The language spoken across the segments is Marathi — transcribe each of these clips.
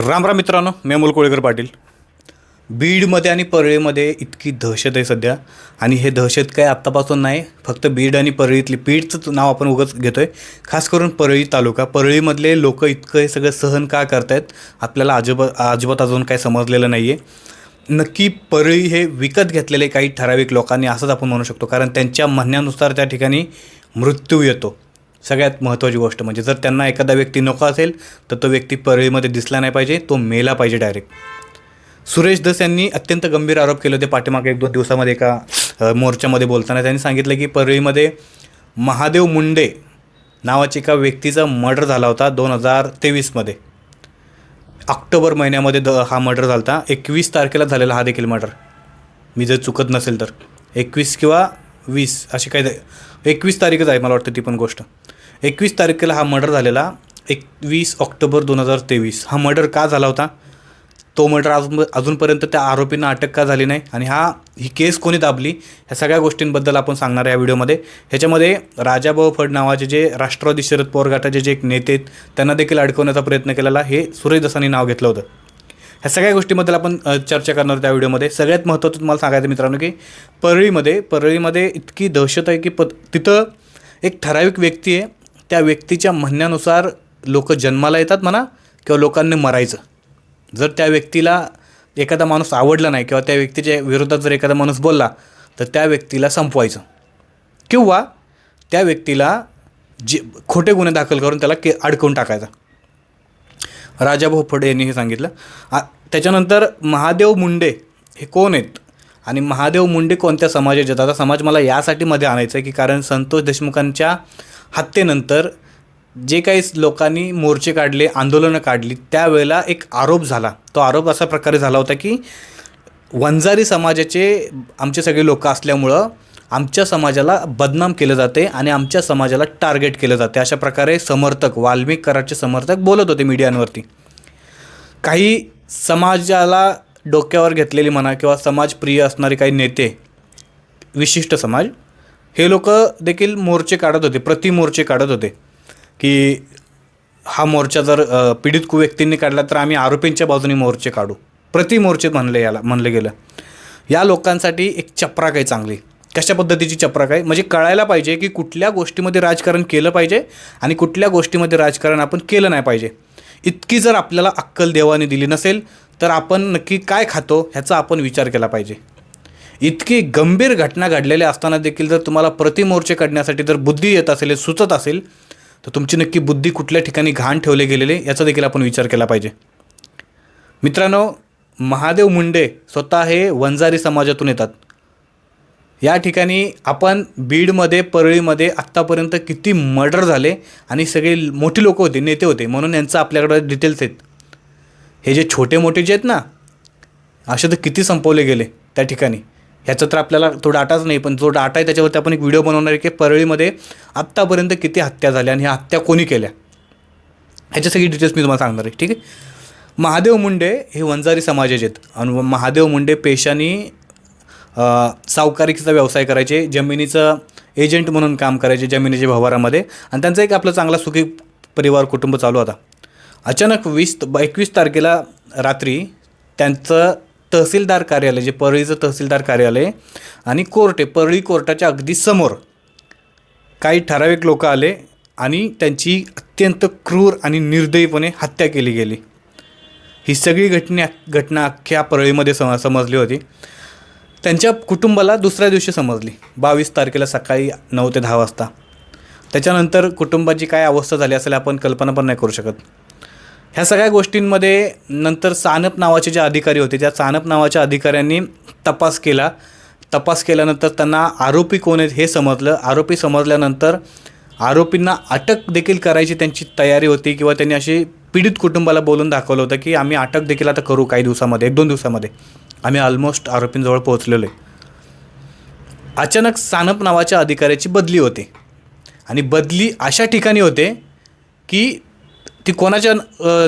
राम राम मित्रांनो मी अमोल कोळेकर पाटील. बीडमध्ये आणि परळीमध्ये इतकी दहशत आहे सध्या. आणि हे दहशत काय आत्तापासून नाही फक्त बीड आणि परळीतली बीडचं नाव आपण उगच घेतो आहे खास करून परळी तालुका. परळीमधले लोक इतकं हे सगळं सहन का करतायत आपल्याला अजिबात अजिबात अजून काय समजलेलं नाही आहे नक्की परळी हे विकत घेतलेले काही ठराविक लोकांनी असंच आपण म्हणू शकतो कारण त्यांच्या म्हणण्यानुसार त्या ठिकाणी मृत्यू येतो. सगळ्यात महत्त्वाची गोष्ट म्हणजे जर त्यांना एखादा व्यक्ती नको असेल तर तो व्यक्ती परळीमध्ये दिसला नाही पाहिजे तो मेला पाहिजे डायरेक्ट सुरेश दस यांनी अत्यंत गंभीर आरोप केले होते पाठीमागे एक दोन दिवसामध्ये एका मोर्चामध्ये बोलताना. त्यांनी सांगितलं की परळीमध्ये महादेव मुंडे नावाच्या एका व्यक्तीचा मर्डर झाला होता दोन हजार तेवीसमध्ये. ऑक्टोबर महिन्यामध्ये द हा मर्डर झाला होता. एकवीस तारखेला झालेला हा देखील मर्डर मी जर चुकत नसेल तर. एकवीस किंवा वीस अशी काही एकवीस तारीखच आहे मला वाटतं ती पण गोष्ट. एकवीस तारखेला हा मर्डर झालेला. एकवीस ऑक्टोबर दोन हजार तेवीस. हा मर्डर का झाला होता? तो मर्डर अजून अजूनपर्यंत त्या आरोपींना अटक का झाली नाही? आणि हा ही केस कोणी दाबली? ह्या सगळ्या गोष्टींबद्दल आपण सांगणार आहे या व्हिडिओमध्ये. ह्याच्यामध्ये राजाभाऊ फड नावाचे जे राष्ट्रवादी शरद पवार गटाचे जे एक नेते आहेत त्यांना देखील अडकवण्याचा प्रयत्न केलेला हे सुरेश दसांनी नाव घेतलं होतं. ह्या सगळ्या गोष्टीबद्दल आपण चर्चा करणार त्या व्हिडिओमध्ये. सगळ्यात महत्त्वाचं तुम्हाला सांगायचं मित्रांनो की परळीमध्ये परळीमध्ये इतकी दहशत आहे की प तिथं एक ठराविक व्यक्ती आहे. त्या व्यक्तीच्या म्हणण्यानुसार लोक जन्माला येतात म्हणा किंवा लोकांनी मरायचं. जर त्या व्यक्तीला एखादा माणूस आवडला नाही किंवा त्या व्यक्तीच्या विरोधात जर एखादा माणूस बोलला तर त्या व्यक्तीला संपवायचं. किंवा त्या व्यक्तीला जे खोटे गुन्हे दाखल करून त्याला के अडकवून टाकायचा. राजा भोपडे यांनी हे सांगितलं. आ त्याच्यानंतर महादेव मुंडे हे कोण आहेत? आणि महादेव मुंडे कोणत्या समाजाचे आहेत? आता समाज मला यासाठी मध्ये आणायचं आहे की कारण संतोष देशमुखांच्या हत्येनंतर जे काही लोकांनी मोर्चे काढले आंदोलनं काढली त्यावेळेला एक आरोप झाला. तो आरोप अशा प्रकारे झाला होता की वंजारी समाजाचे आमचे सगळे लोक असल्यामुळं आमच्या समाजाला बदनाम केलं जाते आणि आमच्या समाजाला टार्गेट केलं जाते. अशा प्रकारे समर्थक वाल्मिक कराडचे समर्थक बोलत होते मीडियांवरती. काही समाजाला डोक्यावर घेतलेली म्हणा किंवा समाजप्रिय असणारे काही नेते विशिष्ट समाज हे लोक देखील मोर्चे काढत होते प्रति मोर्चे काढत होते. की हा मोर्चा जर पीडित कु व्यक्तींनी काढला तर आम्ही आरोपींच्या बाजूने मोर्चे काढू. प्रति मोर्चे म्हणले याला म्हणलं गेलं. या लोकांसाठी एक चपराक आहे चांगली. कशा पद्धतीची चपराक आहे? म्हणजे कळायला पाहिजे की कुठल्या गोष्टीमध्ये राजकारण केलं पाहिजे आणि कुठल्या गोष्टीमध्ये राजकारण आपण केलं नाही पाहिजे. इतकी जर आपल्याला अक्कल देवाने दिली नसेल तर आपण नक्की काय खातो ह्याचा आपण विचार केला पाहिजे. इतकी गंभीर घटना घडलेल्या असताना देखील जर तुम्हाला प्रतिमोर्चे काढण्यासाठी जर बुद्धी येत असेल सुचत असेल तर तुमची नक्की बुद्धी कुठल्या ठिकाणी घाण ठेवले गेलेले याचा देखील आपण विचार केला पाहिजे. मित्रांनो महादेव मुंडे स्वतः हे वंजारी समाजातून येतात. या ठिकाणी आपण बीडमध्ये परळीमध्ये आत्तापर्यंत किती मर्डर झाले आणि सगळे मोठी लोक होते नेते होते. म्हणून यांचं आपल्याकडे डिटेल्स आहेत. हे जे छोटे मोठे जे आहेत ना असे तर किती संपवले गेले त्या ठिकाणी. ह्याचा तर आपल्याला तो डाटाच नाही पण जो डाटा आहे त्याच्यावरती आपण एक व्हिडिओ बनवणार आहे की परळीमध्ये आत्तापर्यंत किती हत्या झाल्या आणि ह्या हत्या कोणी केल्या. ह्याच्या सगळी डिटेल्स मी तुम्हाला सांगणार आहे ठीक आहे? महादेव मुंडे हे वंजारी समाजाचे आहेत. आणि महादेव मुंडे पेशाने सावकारीचा व्यवसाय करायचे जमिनीचं एजंट म्हणून काम करायचे जमिनीच्या व्यवहारामध्ये आणि त्यांचा एक आपला चांगला सुखी परिवार कुटुंब चालू होता अचानक वीस एकवीस तारखेला रात्री त्यांचं तहसीलदार कार्यालय जे परळीचं तहसीलदार कार्यालय आणि कोर्ट आहे परळी कोर्टाच्या अगदी समोर काही ठराविक लोक आले आणि त्यांची अत्यंत क्रूर आणि निर्दयीपणे हत्या केली गेली. ही सगळी घटना घटना अख्ख्या परळीमध्ये सम समजली होती. त्यांच्या कुटुंबाला दुसऱ्या दिवशी समजली. बावीस तारखेला सकाळी नऊ ते दहा वाजता. त्याच्यानंतर कुटुंबाची काय अवस्था झाली असेल आपण कल्पना पण नाही करू शकत. ह्या सगळ्या गोष्टींमध्ये नंतर सानप नावाचे जे अधिकारी होते त्या सानप नावाच्या अधिकाऱ्यांनी तपास केला. तपास केल्यानंतर त्यांना आरोपी कोण आहेत हे समजलं. आरोपी समजल्यानंतर आरोपींना अटक देखील करायची त्यांची तयारी होती किंवा त्यांनी अशी पीडित कुटुंबाला बोलून दाखवलं होतं की आम्ही अटक देखील आता करू काही दिवसामध्ये एक दोन दिवसामध्ये. आम्ही ऑलमोस्ट आरोपींजवळ पोहोचलेलो आहे. अचानक सानप नावाच्या अधिकाऱ्याची बदली होते. आणि बदली अशा ठिकाणी होते की ती कोणाच्या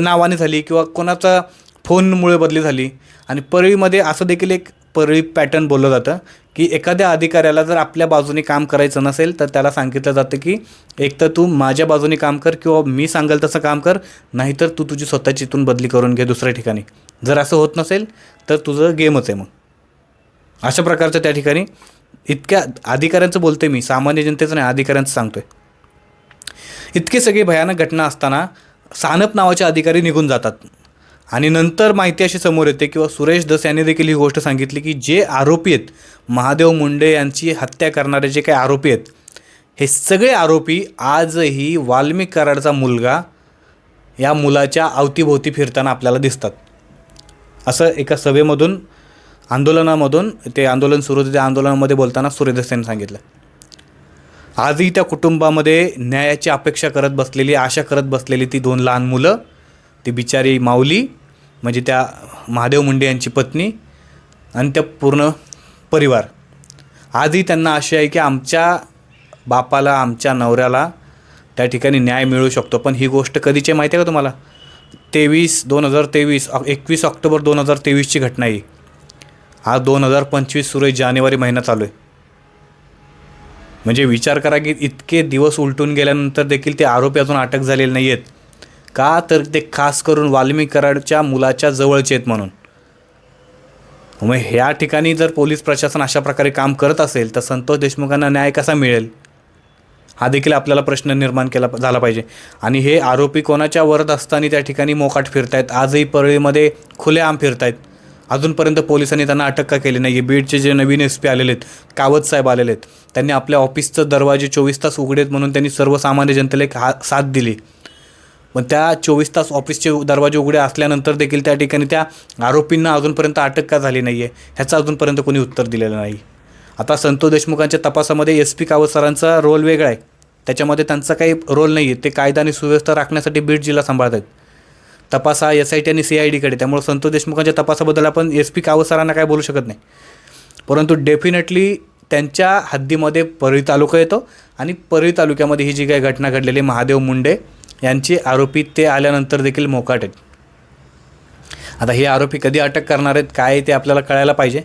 नावाने झाली किंवा कोणाचा फोनमुळे बदली झाली. आणि परळीमध्ये असं देखील एक परळी पॅटर्न बोललं जातं की एखाद्या अधिकाऱ्याला जर आपल्या बाजूने काम करायचं नसेल तर त्याला सांगितलं जातं की एक तर तू माझ्या बाजूने काम कर किंवा मी सांगेल तसं काम कर नाहीतर तू तुझी स्वतःची इथून बदली करून घे दुसऱ्या ठिकाणी. जर असं होत नसेल तर तुझं गेमच आहे मग. अशा प्रकारचं त्या ठिकाणी इतक्या अधिकाऱ्यांचं बोलते मी सामान्य जनतेचं नाही अधिकाऱ्यांचं सांगतोय. इतकी सगळी भयानक घटना असताना सानप नावाचे अधिकारी निघून जातात. आणि नंतर माहिती अशी समोर येते किंवा सुरेश दस यांनी देखील ही गोष्ट सांगितली की जे आरोपी आहेत महादेव मुंडे यांची हत्या करणारे जे काही आरोपी आहेत हे सगळे आरोपी आजही वाल्मिक कराडचा मुलगा या मुलाच्या अवतीभोवती फिरताना आपल्याला दिसतात. असं एका सभेमधून आंदोलनामधून ते आंदोलन सुरू होते त्या आंदोलनामध्ये बोलताना सूर्यदास यांनी सांगितलं. आजही त्या कुटुंबामध्ये न्यायाची अपेक्षा करत बसलेली आशा करत बसलेली ती दोन लहान मुलं ती बिचारी माऊली म्हणजे त्या महादेव मुंडे यांची पत्नी आणि त्या पूर्ण परिवार. आजही त्यांना अशी आहे की आमच्या बापाला आमच्या नवऱ्याला त्या ठिकाणी न्याय मिळू शकतो. पण ही गोष्ट कधीची माहिती आहे का तुम्हाला? तेवीस दोन हजार तेवीस एकवीस ऑक्टोबर दोन हजार तेवीसची घटना आहे आज दोन हजार पंचवीस सुरू आहे जानेवारी महिना चालू आहे. म्हणजे विचार करा की इतके दिवस उलटून गेल्यानंतर देखील ते आरोपी अजून अटक झालेले नाही आहेत का तर ते खास करून वाल्मी कराडच्या मुलाच्या जवळचे आहेत म्हणून. मग ह्या ठिकाणी जर पोलीस प्रशासन अशा प्रकारे काम करत असेल तर संतोष देशमुखांना न्याय कसा मिळेल? हा देखील आपल्याला प्रश्न निर्माण केला झाला पाहिजे. आणि हे आरोपी कोणाच्या वरत असताना त्या ठिकाणी मोकाट फिरतायत आजही परळीमध्ये खुलेआम फिरतायत. अजूनपर्यंत पोलिसांनी त्यांना अटक का केली नाही आहे बीडचे जे नवीन एस पी आलेले आहेत कावत साहेब आलेले आहेत त्यांनी आपल्या ऑफिसचं दरवाजे चोवीस तास उघडेत म्हणून त्यांनी सर्वसामान्य जनतेला एक हा साथ दिली. पण त्या चोवीस तास ऑफिसचे दरवाजे उघडे असल्यानंतर देखील त्या ठिकाणी त्या आरोपींना अजूनपर्यंत अटक का झाली नाही आहे ह्याचं अजूनपर्यंत कोणी उत्तर दिलेलं नाही. आता संतोष देशमुखांच्या तपासामध्ये एस पी कावसरांचा रोल वेगळा आहे. त्याच्यामध्ये त्यांचा काही रोल नाही आहे. ते कायदा आणि सुव्यवस्था राखण्यासाठी बीड जिल्हा सांभाळत आहेत. तपास हा एस आय टी आणि सी आय डीकडे त्यामुळे संतोष देशमुखांच्या तपासाबद्दल आपण एस पी कावसरांना काय बोलू शकत नाही. परंतु डेफिनेटली त्यांच्या हद्दीमध्ये परळी तालुका येतो आणि परळी तालुक्यामध्ये ही जी काही घटना घडलेली महादेव मुंडे यांचे आरोपी ते आल्यानंतर देखील मोकाट आहेत. आता हे आरोपी कधी अटक करणार आहेत काय ते आपल्याला कळायला पाहिजे.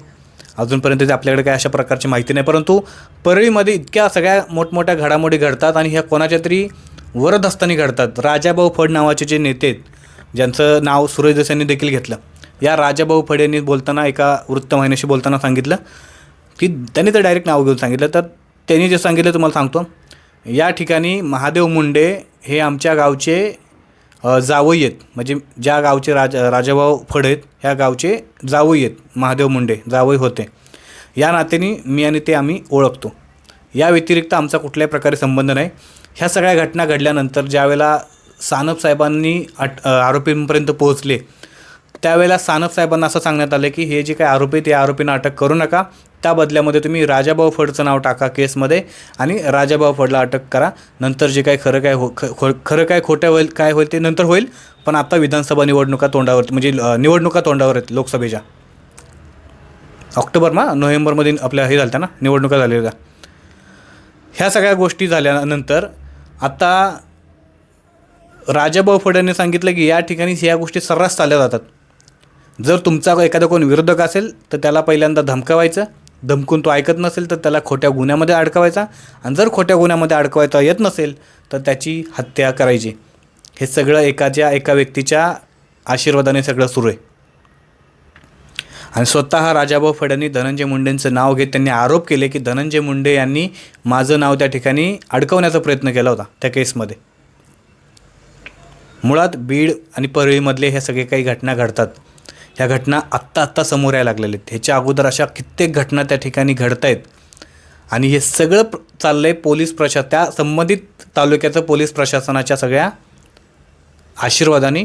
अजूनपर्यंत ते आपल्याकडे काय अशा प्रकारची माहिती नाही परंतु परळीमध्ये इतक्या सगळ्या मोठमोठ्या घडामोडी घडतात आणि ह्या कोणाच्या तरी वरदस्तानी घडतात. राजाभाऊ फड नावाचे जे नेते आहेत ज्यांचं नाव सुरेश देसाई यांनी देखील घेतलं. या राजाभाऊ फड यांनी बोलताना एका वृत्तवाहिनीशी बोलताना सांगितलं की त्यांनी तर डायरेक्ट नाव घेऊन सांगितलं. तर त्यांनी जे सांगितलं तुम्हाला सांगतो. या ठिकाणी महादेव मुंडे हे आमच्या गावचे जावई आहेत. म्हणजे ज्या गावचे राज राजाभाऊ फड आहेत ह्या गावचे जावई आहेत. महादेव मुंडे जावई होते. या नात्याने मी आणि ते आम्ही ओळखतो. या व्यतिरिक्त आमचा कुठल्याही प्रकारे संबंध नाही. ह्या सगळ्या घटना घडल्यानंतर ज्यावेळेला सानप साहेबांनी अट आरोपींपर्यंत पोहोचले त्यावेळेला सानप साहेबांना असं सांगण्यात आलं की हे जे काही आरोपी आहेत, आरोपींना अटक करू नका. त्या बदल्यामध्ये तुम्ही राजाभाऊ फडचं नाव टाका केसमध्ये आणि राजाभाऊ फडला अटक करा. नंतर जे काही खरं काय हो ख खरं काय खोटं होईल काय होईल ते नंतर होईल. पण आता विधानसभा निवडणुका तोंडावर म्हणजे निवडणुका तोंडावर आहेत लोकसभेच्या. ऑक्टोबर मा नोव्हेंबरमध्ये आपल्या हे झाल्या ना निवडणुका झालेल्या. ह्या सगळ्या गोष्टी झाल्यानंतर आता राजाभाऊ फड यांनी सांगितलं की या ठिकाणी ह्या गोष्टी सर्रास चालल्या जातात. जर तुमचा एखादा कोण विरोधक असेल तर त्याला पहिल्यांदा धमकावायचं. धमकून तो ऐकत नसेल तर त्याला खोट्या गुन्ह्यामध्ये अडकवायचा. आणि जर खोट्या गुन्ह्यामध्ये अडकवायचा येत नसेल तर त्याची हत्या करायची. हे सगळं एकाच्या एका व्यक्तीच्या आशीर्वादाने सगळं सुरू आहे. आणि स्वतः राजाभाऊ फड धनंजय मुंडेंचं नाव घेत त्यांनी आरोप केले की धनंजय मुंडे यांनी माझं नाव त्या ठिकाणी अडकवण्याचा प्रयत्न केला होता त्या केसमध्ये. मुळात बीड आणि परळीमधले हे सगळे काही घटना घडतात. ह्या घटना आत्ता आत्ता समोर यायला लागलेल्या आहेत. ह्याच्या अगोदर अशा कित्येक घटना त्या ठिकाणी घडत आहेत आणि हे सगळं चाललं आहे पोलीस प्रशा त्या संबंधित तालुक्याचं पोलीस प्रशासनाच्या सगळ्या आशीर्वादाने.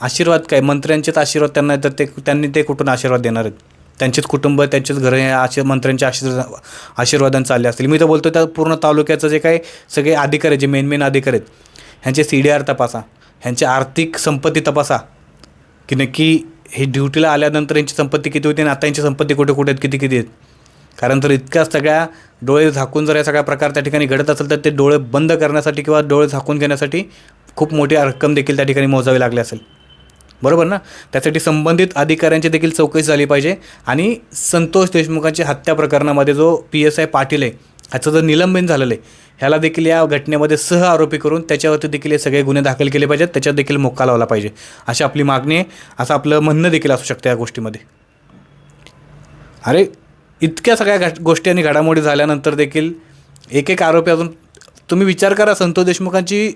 आशीर्वाद काय? मंत्र्यांचेच आशीर्वाद त्यांना तर ते त्यांनी ते कुठून आशीर्वाद देणार आहेत? त्यांचेच कुटुंब त्यांचेच घरं हे आशीर मंत्र्यांच्या आशीर्वाद आशीर्वादाने चालले असतील. मी तर बोलतो त्या पूर्ण तालुक्याचं जे काही सगळे अधिकारी जे मेन मेन अधिकारी आहेत ह्यांचे सी डी आर तपासा. ह्यांची आर्थिक संपत्ती तपासा. की नक्की हे ड्युटीला आल्यानंतर यांची संपत्ती किती होती आणि आता यांची संपत्ती कुठे कुठे आहेत किती किती आहेत? कारण तर इतक्या सगळ्या डोळे झाकून जर या सगळ्या प्रकार त्या ठिकाणी घडत असेल तर ते डोळे बंद करण्यासाठी किंवा डोळे झाकून घेण्यासाठी खूप मोठी रक्कम देखील त्या ठिकाणी मोजावी लागली असेल. बरोबर ना? त्यासाठी संबंधित अधिकाऱ्यांची देखील चौकशी झाली पाहिजे आणि संतोष देशमुखांची हत्या प्रकरणामध्ये जो पी एस आय पाटील आहे ह्याचं जर निलंबन झालेलं आहे ह्याला देखील या घटनेमध्ये सह आरोपी करून त्याच्यावरती देखील हे सगळे गुन्हे दाखल केले पाहिजेत त्याच्यात देखील मोक्का लावला पाहिजे. अशी आपली मागणी आहे असं आपलं म्हणणं देखील असू शकतं या गोष्टीमध्ये. अरे इतक्या सगळ्या घट गोष्टी आणि घडामोडी झाल्यानंतर देखील एक एक आरोपी अजून तुम्ही विचार करा संतोष देशमुखांची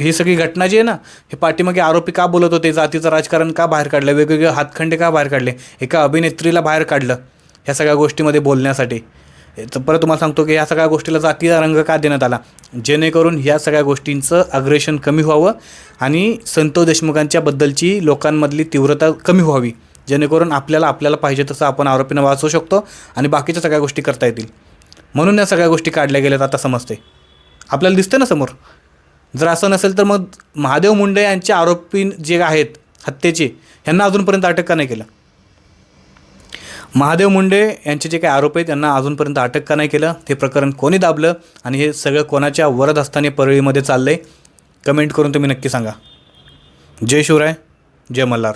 ही सगळी घटना जी आहे ना हे पाठीमागे आरोपी का बोलत होते जातीचं राजकारण का बाहेर काढलं वेगवेगळे हातखंडे का बाहेर काढले एका अभिनेत्रीला बाहेर काढलं ह्या सगळ्या गोष्टीमध्ये बोलण्यासाठी. तर परत तुम्हाला सांगतो की या सगळ्या गोष्टीला जातीचा रंग का देण्यात आला? जेणेकरून ह्या सगळ्या गोष्टींचं अग्रेशन कमी व्हावं आणि संतोष देशमुखांच्याबद्दलची लोकांमधली तीव्रता कमी व्हावी. जेणेकरून आपल्याला आपल्याला पाहिजे तसं आपण आरोपींना वाचवू शकतो आणि बाकीच्या सगळ्या गोष्टी करता येतील. म्हणून या सगळ्या गोष्टी काढल्या गेल्यात आता समजते आपल्याला दिसतं ना समोर? जर असं नसेल तर मग महादेव मुंडे यांचे आरोपी जे आहेत हत्येचे ह्यांना अजूनपर्यंत अटक का नाही केलं? महादेव मुंडे यांचे जे काही आरोप आहेत त्यांना अजूनपर्यंत अटक का नाही केलं? हे प्रकरण कोणी दाबलं? आणि हे सगळं कोणाच्या वरद असताना परळीमध्ये चाललं आहे कमेंट करून तुम्ही नक्की सांगा. जय शिवराय जय मल्हार.